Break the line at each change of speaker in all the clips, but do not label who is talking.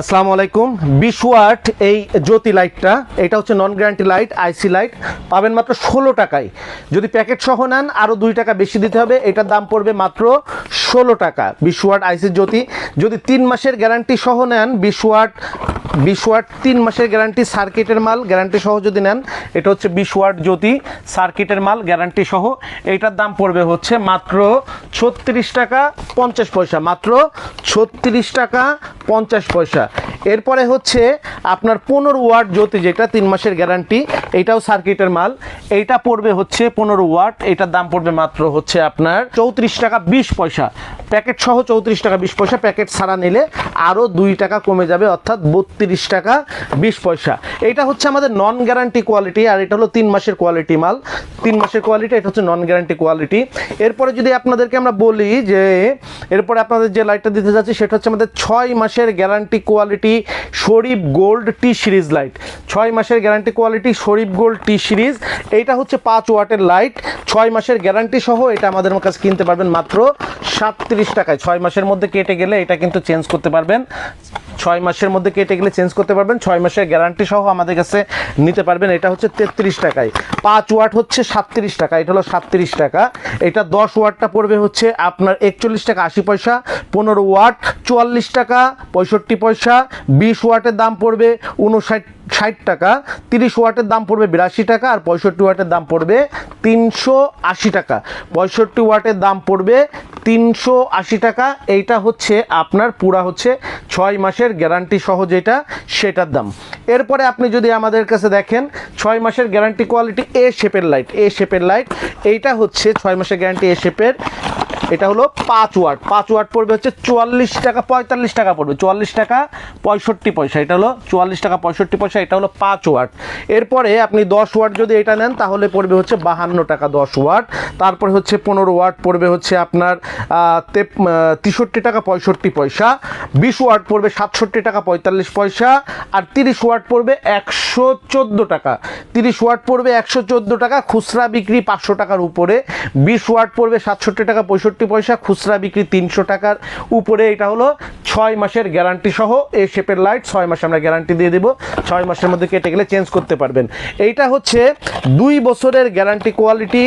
আসসালামু আলাইকুম। বিশ ওয়াট এই জ্যোতি লাইটটা এটা হচ্ছে non guarantee light IC light পাবেন মাত্র ষোলো টাকায়। যদি প্যাকেট সহ নেন আরও দুই টাকা বেশি দিতে হবে, এটার দাম পড়বে মাত্র ষোলো টাকা। বিশ ওয়াট আইসি জ্যোতি, যদি তিন মাসের গ্যারান্টি সহ নেন বিশ ওয়াট বিশ ওয়াট তিন মাসের গ্যারান্টি সার্কিটের মাল গ্যারান্টি সহ যদি নেন, এটা হচ্ছে বিশ ওয়াট জ্যোতি সার্কিটের মাল গ্যারান্টি সহ এইটার দাম পড়বে হচ্ছে মাত্র ছত্রিশ টাকা পঞ্চাশ পয়সা, মাত্র ছত্রিশ টাকা পঞ্চাশ পয়সা। এরপরে হচ্ছে আপনার পনেরো ওয়াট জ্যোতি যেটা, তিন মাসের গ্যারান্টি এটাও সার্কিটের মাল। এইটা পড়বে হচ্ছে পনেরো ওয়াট, এটার দাম পড়বে মাত্র হচ্ছে আপনার চৌত্রিশ টাকা বিশ পয়সা। প্যাকেট সহ চৌত্রিশ টাকা বিশ পয়সা, প্যাকেট ছাড়া নিলে আরও দুই টাকা কমে যাবে, অর্থাৎ বত্রিশ টাকা বিশ পয়সা। এটা হচ্ছে আমাদের নন গ্যারান্টি কোয়ালিটি আর এটা হলো তিন মাসের কোয়ালিটি মাল। তিন মাসের কোয়ালিটি এটা হচ্ছে নন গ্যারান্টি কোয়ালিটি এরপরে যদি আপনাদেরকে আমরা বলি যে, এরপরে আপনাদের যে লাইটটা দিতে যাচ্ছি, সেটা হচ্ছে আমাদের ছয় মাসের guarantee quality Sharif gold T series light ছয় মাসের guarantee quality Sharif gold T series এইটা হচ্ছে পাঁচ ওয়াটের লাইট ছয় মাসের গ্যারান্টি সহ এটা আমাদের কাছে কিনতে পারবেন মাত্র সাতত্রিশ টাকায়। ছয় মাসের মধ্যে কেটে গেলে এটা কিন্তু চেঞ্জ করতে পারবেন। ছয় মাসের মধ্যে কেটে গেলে চেঞ্জ করতে পারবেন। ছয় মাসের গ্যারান্টি সহ আমাদের কাছে নিতে পারবেন। এটা হচ্ছে তেত্রিশ টাকায়। পাঁচ ওয়াট হচ্ছে সাতত্রিশ টাকা। এটা হলো সাতত্রিশ টাকা। এটা দশ ওয়াটটা পড়বে হচ্ছে আপনার একচল্লিশ টাকা আশি পয়সা, পনেরো ওয়াট চুয়াল্লিশ টাকা পঁয়ষট্টি পয়সা, বিশ ওয়াটের দাম পড়বে উনষাট ষাট টাকা, তিরিশ ওয়াটের দাম পড়বে বিরাশি টাকা আর পঁয়ষট্টি ওয়াটের দাম পড়বে তিনশো আশি টাকা। পঁয়ষট্টি ওয়াটের দাম পড়বে তিনশো আশি টাকা। এইটা হচ্ছে আপনার, পুরা হচ্ছে ছয় মাসের গ্যারান্টি সহ যেটা, সেটার দাম। এরপরে আপনি যদি আমাদের কাছে দেখেন, ছয় মাসের গ্যারান্টি কোয়ালিটি এ শেপের লাইট এ শেপের লাইট এইটা হচ্ছে ছয় মাসের গ্যারান্টি এ শেপের এটা হলো পাঁচ ওয়াট। পাঁচ ওয়াট পড়বে হচ্ছে চুয়াল্লিশ টাকা, পঁয়তাল্লিশ টাকা পড়বে। চুয়াল্লিশ টাকা, পঁয়ষট্টি পয়সা। এটা হলো চুয়াল্লিশ টাকা, পঁয়ষট্টি পয়সা, এটা হলো পাঁচ ওয়াট। এরপরে আপনি দশ ওয়াট যদি এটা নেন, তাহলে পড়বে হচ্ছে বাহান্ন টাকা দশ ওয়াট। তারপরে হচ্ছে পনেরো ওয়াট পড়বে হচ্ছে আপনার তেষট্টি টাকা, পঁয়ষট্টি পয়সা। বিশ ওয়াট পড়বে সাতষট্টি টাকা, পঁয়তাল্লিশ পয়সা। আর তিরিশ ওয়াট পড়বে একশো চোদ্দ টাকা। তিরিশ ওয়াট পড়বে একশো চোদ্দ টাকা, খুচরা বিক্রি পাঁচশো টাকার উপরে। বিশ ওয়াট পড়বে সাতষট্টি টাকা, পঁয়ষট্টি পয়সা খুচরা বিক্রি তিনশো টাকার উপরে এটা হলো ছয় মাসের গ্যারান্টি সহ এই শেপের লাইট ছয় মাসে আমরা গ্যারান্টি দিয়ে দেবো। ছয় মাসের মধ্যে কেটে গেলে চেঞ্জ করতে পারবেন। এইটা হচ্ছে দুই বছরের guarantee quality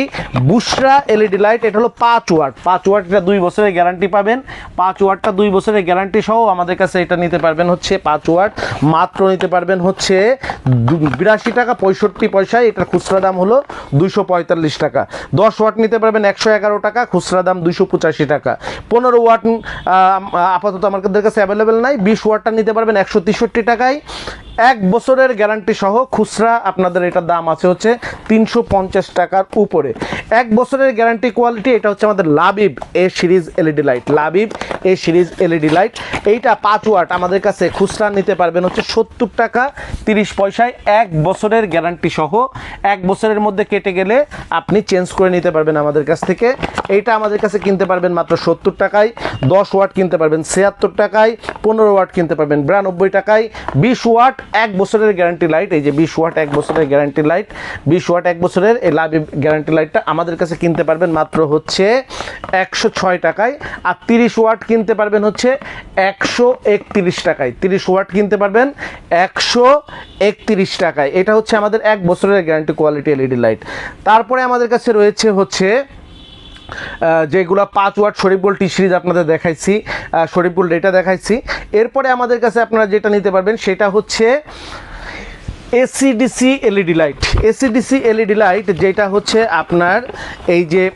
Bushra LED light এটা হলো পাঁচ ওয়াট। পাঁচ ওয়াট এটা দুই বছরের গ্যারান্টি পাবেন। পাঁচ ওয়াটটা দুই বছরের গ্যারান্টি সহ আমাদের কাছে এটা নিতে পারবেন হচ্ছে পাঁচ ওয়াট। মাত্র নিতে পারবেন হচ্ছে বিরাশি টাকা পঁয়ষট্টি পয়সায়। এটার খুচরা দাম হলো দুশো পঁয়তাল্লিশ টাকা। দশ ওয়াট নিতে পারবেন একশো এগারো টাকা। খুচরা দাম দুশো পঁচাশি টাকা। পনেরো ওয়াট আপাতত আপাতত আমাদের কাছে অ্যাভেলেবেল নাই। বিশ ওয়াটটা নিতে পারবেন একশো তেষট্টি টাকায়। এক বছরের গ্যারান্টি সহ খুচরা আপনাদের এটার দাম আছে হচ্ছে তিনশো পঞ্চাশ টাকার উপরে। এক বছরের গ্যারান্টি কোয়ালিটি এটা হচ্ছে আমাদের Labib A series LED light. Labib A series LED light. এইটা পাঁচ ওয়াট আমাদের কাছে খুচরা নিতে পারবেন হচ্ছে সত্তর টাকা তিরিশ পয়সায় এক বছরের গ্যারান্টি সহ। এক বছরের মধ্যে কেটে গেলে আপনি চেঞ্জ করে নিতে পারবেন আমাদের কাছ থেকে। এইটা আমাদের কাছে কিনতে পারবেন মাত্র সত্তর টাকায়, দশ ওয়াট কিনতে পারবেন ছিয়াত্তর টাকায়, পনেরো ওয়াট কিনতে পারবেন বিরানব্বই টাকায়, বিশ ওয়াট এক বছরের গ্যারান্টি লাইট এই যে বিশ ওয়াট এক বছরের গ্যারান্টি লাইট বিশ ওয়াট এক বছরের এই লাভ গ্যারান্টি লাইটটা আমাদের কাছে কিনতে পারবেন মাত্র হচ্ছে একশো ছয় টাকায়। আর তিরিশ ওয়াট কিনতে পারবেন হচ্ছে একশো একত্রিশ টাকায়। তিরিশ ওয়াট কিনতে পারবেন একশো একত্রিশ টাকায়। এটা হচ্ছে আমাদের এক বছরের গ্যারান্টি কোয়ালিটি এলইডি লাইট তারপরে আমাদের কাছে রয়েছে হচ্ছে যেগুলো পাঁচ watt Sharif gold T series আপনাদের দেখাইছি আহ, ডেটা দেখাইছি। এরপরে আমাদের কাছে আপনারা যেটা নিতে পারবেন সেটা হচ্ছে AC DC LED light AC DC LED light যেটা হচ্ছে আপনার এই যে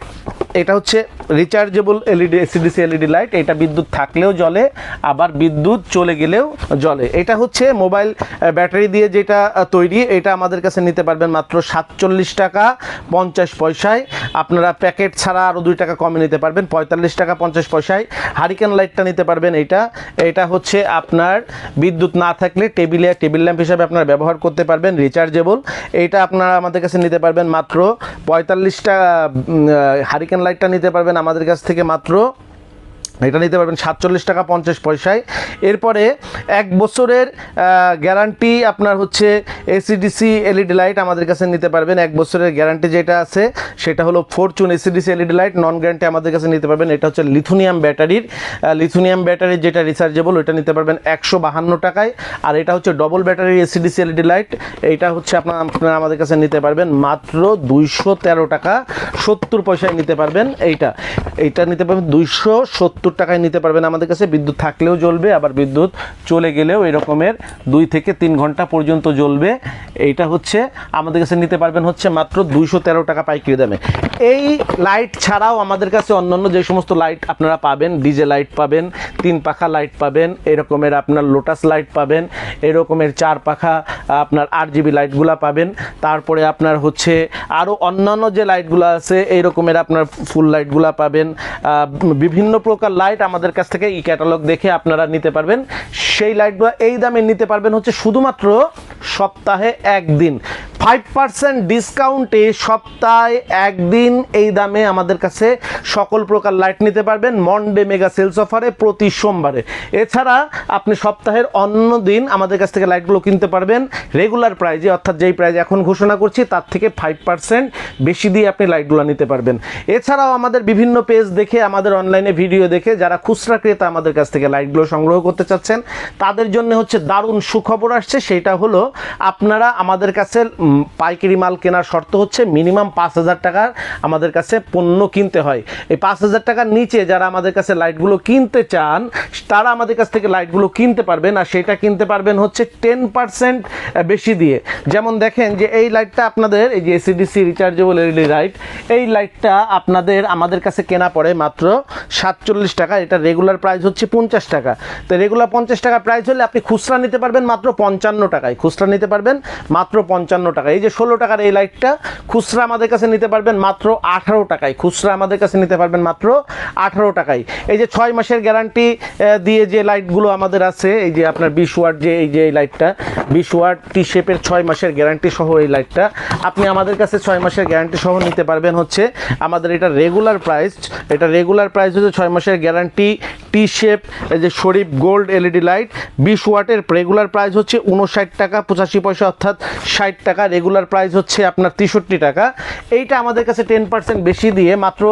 এটা হচ্ছে rechargeable LED AC DC LED light এটা বিদ্যুৎ থাকলেও জ্বলে, আবার বিদ্যুৎ চলে গেলেও জ্বলে। এটা হচ্ছে মোবাইল ব্যাটারি দিয়ে যেটা তৈরি, এটা আমাদের কাছে নিতে পারবেন মাত্র সাতচল্লিশ টাকা পঞ্চাশ পয়সায়। আপনারা প্যাকেট ছাড়া আরও দুই টাকা কমে নিতে পারবেন, পঁয়তাল্লিশ টাকা পঞ্চাশ পয়সায়। হারিকেন লাইটটা নিতে পারবেন এটা। এটা হচ্ছে আপনার বিদ্যুৎ না থাকলে টেবিলে টেবিল ল্যাম্প হিসাবে আপনারা ব্যবহার করতে পারবেন রিচার্জেবল এইটা আপনারা আমাদের কাছে নিতে পারবেন মাত্র পঁয়তাল্লিশটা হারিকেন লাইটটা নিতে পারবেন আমাদের কাছ থেকে মাত্র এটা নিতে পারবেন সাতচল্লিশ টাকা পঞ্চাশ পয়সায়। এরপরে এক বছরের গ্যারান্টি আপনার হচ্ছে এসিডিসি এলইডি লাইট আমাদের কাছে নিতে পারবেন। এক বছরের গ্যারান্টি যেটা আছে, সেটা হলো Fortune AC DC LED light non guarantee আমাদের কাছে নিতে পারবেন। এটা হচ্ছে লিথুনিয়াম ব্যাটারির লিথুনিয়াম ব্যাটারির যেটা রিচার্জেবল ওটা নিতে পারবেন একশো বাহান্ন টাকায়। আর এটা হচ্ছে ডবল ব্যাটারির এসিডিসি এলইডি লাইট এইটা হচ্ছে আপনার আপনারা আমাদের কাছে নিতে পারবেন মাত্র দুইশো তেরো টাকা সত্তর পয়সায় নিতে পারবেন এইটা। এইটা নিতে পারবেন দুইশো সত্তর টাকায় নিতে পারবেন আমাদের কাছে। বিদ্যুৎ থাকলেও জ্বলবে, আবার বিদ্যুৎ চলে গেলেও এরকমের দুই থেকে তিন ঘণ্টা পর্যন্ত জ্বলবে। এইটা হচ্ছে, আমাদের কাছে নিতে পারবেন হচ্ছে মাত্র দুইশো তেরো টাকা পাইকারি দামে। এই লাইট ছাড়াও আমাদের কাছে অন্যান্য যে সমস্ত লাইট আপনারা পাবেন, ডিজে লাইট পাবেন, তিন পাখা লাইট পাবেন, এরকমের আপনার লোটাস লাইট পাবেন, এরকমের চার পাখা আপনার আট জিবি লাইটগুলো পাবেন। তারপরে আপনার হচ্ছে আরও অন্যান্য যে লাইটগুলো আছে এই রকমের আপনার ফুল লাইটগুলো পাবেন। বিভিন্ন প্রকার লাইট আমাদের কাছ থেকে ই ক্যাটালগ দেখে আপনারা নিতে পারবেন। সেই লাইটগুলো এই দামে নিতে পারবেন হচ্ছে শুধুমাত্র সপ্তাহে একদিন। ফাইভ পার্সেন্ট ডিসকাউন্টে সপ্তাহে একদিন এই দামে আমাদের কাছে সকল প্রকার লাইট নিতে পারবেন। মন্ডে মেগা সেলস অফারে প্রতি সোমবারে। এছাড়া আপনি সপ্তাহের অন্য দিন আমাদের কাছ থেকে লাইটগুলো কিনতে পারবেন। রেগুলার প্রাইজে অর্থাৎ যেই প্রাইজ এখন ঘোষণা করছি, তার থেকে ফাইভ পার্সেন্ট বেশি দিয়ে আপনি লাইটগুলো নিতে পারবেন। এছাড়াও আমাদের বিভিন্ন পেজ দেখে, আমাদের অনলাইনে ভিডিও দেখে, যারা খুচরা ক্রেতা আমাদের কাছ থেকে লাইটগুলো সংগ্রহ করতে চাচ্ছেন, তাদের জন্য হচ্ছে দারুণ সুখবর আসছে। সেটা হলো, আপনারা আমাদের কাছে পাইকারি মাল কেনার শর্ত হচ্ছে মিনিমাম পাঁচ হাজার টাকার আমাদের কাছে পণ্য কিনতে হয়। এই পাঁচ হাজার টাকার নিচে যারা আমাদের কাছে লাইটগুলো কিনতে চান, তারা আমাদের কাছ থেকে লাইটগুলো কিনতে পারবেন আর সেটা কিনতে পারবেন হচ্ছে টেন পার্সেন্ট বেশি দিয়ে। যেমন দেখেন যে এই লাইটটা আপনাদের, এই যে এসিডিসি রিচার্জেবল এলইডি লাইট এই লাইটটা আপনাদের আমাদের কাছে কেনা পড়ে মাত্র সাতচল্লিশ টাকা। এটা রেগুলার প্রাইস হচ্ছে পঞ্চাশ টাকা। তো রেগুলার পঞ্চাশ টাকা প্রাইস হলে আপনি খুচরা নিতে পারবেন মাত্র পঞ্চান্ন টাকায়। খুচরা নিতে পারবেন মাত্র পঞ্চান্ন টাকা। এই যে ষোলো টাকার এই লাইটটা খুচরা আমাদের কাছে নিতে পারবেন মাত্র আঠারো টাকায়। খুচরা আমাদের কাছে নিতে পারবেন মাত্র আঠারো টাকায়। এই যে ছয় মাসের গ্যারান্টি দিয়ে যে লাইটগুলো আমাদের আছে, এই যে আপনার বিশ ওয়াট যে, এই যে এই লাইটটা বিশ ওয়াট টি শেপের ছয় মাসের গ্যারান্টি সহ এই লাইটটা আপনি আমাদের কাছে ছয় মাসের গ্যারান্টি সহ নিতে পারবেন হচ্ছে আমাদের এটা রেগুলার প্রাইস এটা রেগুলার প্রাইস হচ্ছে ছয় মাসের গ্যারান্টি টি শেপ এই যে শরীফ গোল্ড এলইডি লাইট বিশ ওয়াটের রেগুলার প্রাইস হচ্ছে উনষাট টাকা পঁচাশি পয়সা, অর্থাৎ ষাট টাকা রেগুলার প্রাইস হচ্ছে আপনার তেষট্টি টাকা। এইটা আমাদের কাছে টেন পার্সেন্ট বেশি দিয়ে মাত্র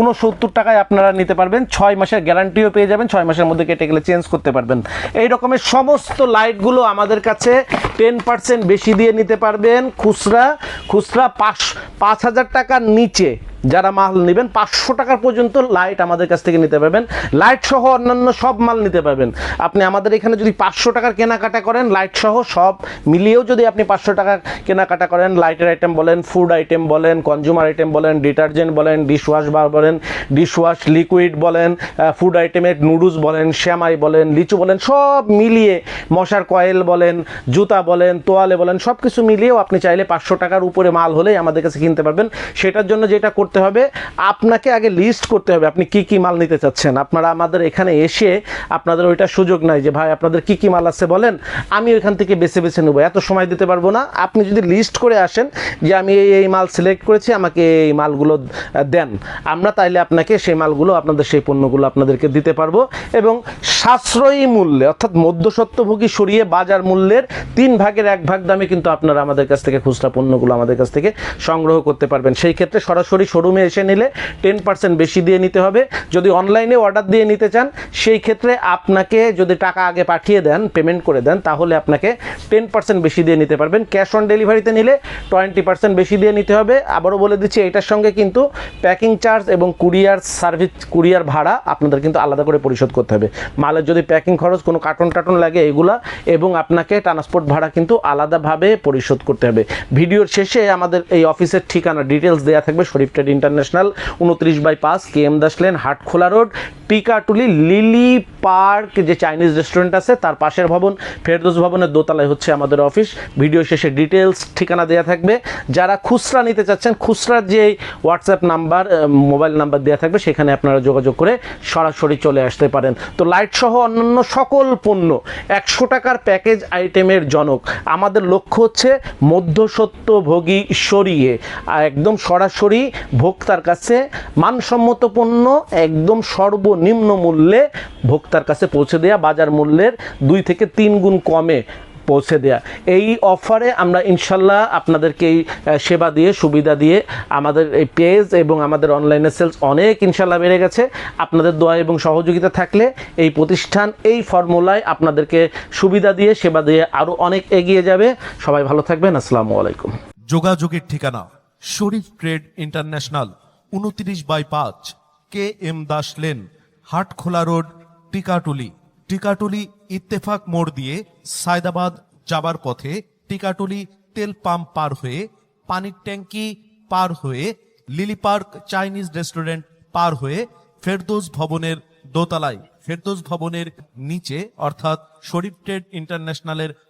উনসত্তর টাকায় আপনারা নিতে পারবেন। ছয় মাসের গ্যারান্টিও পেয়ে যাবেন। ছয় মাসের মধ্যে কেটে গেলে চেঞ্জ করতে পারবেন। এই রকমের সমস্ত লাইটগুলো আমাদের কাছে টেন পার্সেন্ট বেশি দিয়ে নিতে পারবেন খুচরা। খুচরা পাঁচ পাঁচ হাজার টাকার নিচে। যারা মাল নেবেন, পাঁচশো টাকার পর্যন্ত লাইট আমাদের কাছ থেকে নিতে পারবেন। লাইট সহ অন্যান্য সব মাল নিতে পারবেন। আপনি আমাদের এখানে যদি পাঁচশো টাকার কেনাকাটা করেন লাইট সহ সব মিলিয়েও যদি আপনি পাঁচশো টাকার কেনাকাটা করেন লাইটের আইটেম বলেন ফুড আইটেম বলেন কনজিউমার আইটেম বলেন ডিটারজেন্ট বলেন ডিশওয়াশ বার বলেন ডিশওয়াশ লিকুইড বলেন ফুড আইটেমের নুডলস বলেন শ্যামাই বলেন, লিচু বলেন, সব মিলিয়ে মশার কয়েল বলেন, জুতা বলেন, তোয়ালে বলেন সব কিছু মিলিয়েও আপনি চাইলে পাঁচশো টাকার উপরে মাল হলেই আমাদের কাছে কিনতে পারবেন। সেটার জন্য যেটা করতে হবে, আপনাকে আগে লিস্ট করতে হবে আপনি কি কি মাল নিতে চাচ্ছেন। আপনারা আমাদের এখানে এসে আপনাদের ওইটা সুযোগ নাই যে, ভাই, আপনাদের কি কি মাল আছে বলেন, আমি ওইখান থেকে বেছে বেছে নেব। এত সময় দিতে পারব না। আপনি যদি লিস্ট করে আসেন যে, আমি এই এই মাল সিলেক্ট করেছি, আমাকে এই মালগুলো দেন। আমরা তাইলে আপনাকে সেই মালগুলো, আপনাদের সেই পণ্যগুলো আপনাদেরকে দিতে পারব এবং সাশ্রয়ী মূল্যে, অর্থাৎ মধ্যস্বত্বভোগী সরিয়ে বাজার মূল্যের তিন ভাগের এক ভাগ দামে কিন্তু আপনারা আমাদের কাছ থেকে খুচরা পণ্যগুলো আমাদের কাছ থেকে সংগ্রহ করতে পারবেন। সেই ক্ষেত্রে সরাসরি শোরুমে এসে নিলে টেন পার্সেন্ট বেশি দিয়ে নিতে হবে। যদি অনলাইনে অর্ডার দিয়ে নিতে চান, সেই ক্ষেত্রে আপনাকে যদি টাকা আগে পাঠিয়ে দেন পেমেন্ট করে দেন, তাহলে আপনাকে টেন পার্সেন্ট বেশি দিয়ে নিতে পারবেন। ক্যাশ অন ডেলিভারিতে নিলে টোয়েন্টি পার্সেন্ট বেশি দিয়ে নিতে হবে। আবারও বলে দিচ্ছি, এটার সঙ্গে কিন্তু প্যাকিং চার্জ এবং কুরিয়ার সার্ভিস কুরিয়ার ভাড়া আপনাদের কিন্তু আলাদা করে পরিশোধ করতে হবে। মালের যদি প্যাকিং খরচ কোনো কার্টন টাটন লাগে এগুলা, এবং আপনাকে ট্রান্সপোর্ট ভাড়া কিন্তু আলাদাভাবে পরিশোধ করতে হবে। ভিডিওর শেষে আমাদের এই অফিসের ঠিকানা ডিটেলস দেওয়া থাকবে শরীফ ট্রেড ইন্টারন্যাশনাল উনত্রিশ বাই পাঁচ K M Das lane Hatkhola road, Tikatuli, Lily Park, যে চাইনিজ রেস্টুরেন্ট আছে, তার পাশের ভবন, ফেরদোস ভবনের দোতলায় হচ্ছে আমাদের অফিস ভিডিও শেষে ডিটেলস ঠিকানা দেওয়া থাকবে। যারা খুচরা নিতে চাচ্ছেন, খুচরার যে হোয়াটসঅ্যাপ নাম্বার মোবাইল নাম্বার দেওয়া থাকবে, সেখানে আপনারা যোগাযোগ করে সরাসরি চলে আসতে পারেন। তো লাইট সহ অন্যান্য সকল পণ্য, একশো টাকার প্যাকেজ আইটেমের জনক। আমাদের লক্ষ্য হচ্ছে মধ্যসত্যভোগী সরিয়ে একদম সরাসরি ভোক্তার কাছে মানসম্মত পণ্য একদম সর্বনিম্ন মূল্যে ভোক্তার কাছে পৌঁছে দেওয়া বাজার মূল্যের দুই থেকে তিন গুণ কমে পৌঁছে দেয়া। এই অফারে আমরা ইনশাল্লাহ আপনাদেরকে এই সেবা দিয়ে, সুবিধা দিয়ে আমাদের এই পেজ এবং আমাদের অনলাইনে সেলস অনেক ইনশাল্লাহ বেড়ে গেছে। আপনাদের দোয়া এবং সহযোগিতা থাকলে এই প্রতিষ্ঠান এই ফর্মুলায় আপনাদেরকে সুবিধা দিয়ে, সেবা দিয়ে আরও অনেক এগিয়ে যাবে। সবাই ভালো থাকবেন। আসসালামু আলাইকুম।
যোগাযোগের ঠিকানা শরীফ ট্রেড ইন্টারন্যাশনাল, উনত্রিশ বাই পাঁচ, K M Das lane, Hatkhola road, Tikatuli. Tikatuli Ittefaq মোড় দিয়ে সায়দাবাদ যাবার পথে টিকাটুলি তেল পাম্প পার হয়ে, পানির ট্যাঙ্কি পার হয়ে, লিলি পার্ক চাইনিজ রেস্টুরেন্ট পার হয়ে ফেরদৌস ভবনের দোতলায়। ফেরদৌস ভবনের নিচে অর্থাৎ শরীফ ট্রেড ইন্টারন্যাশনালের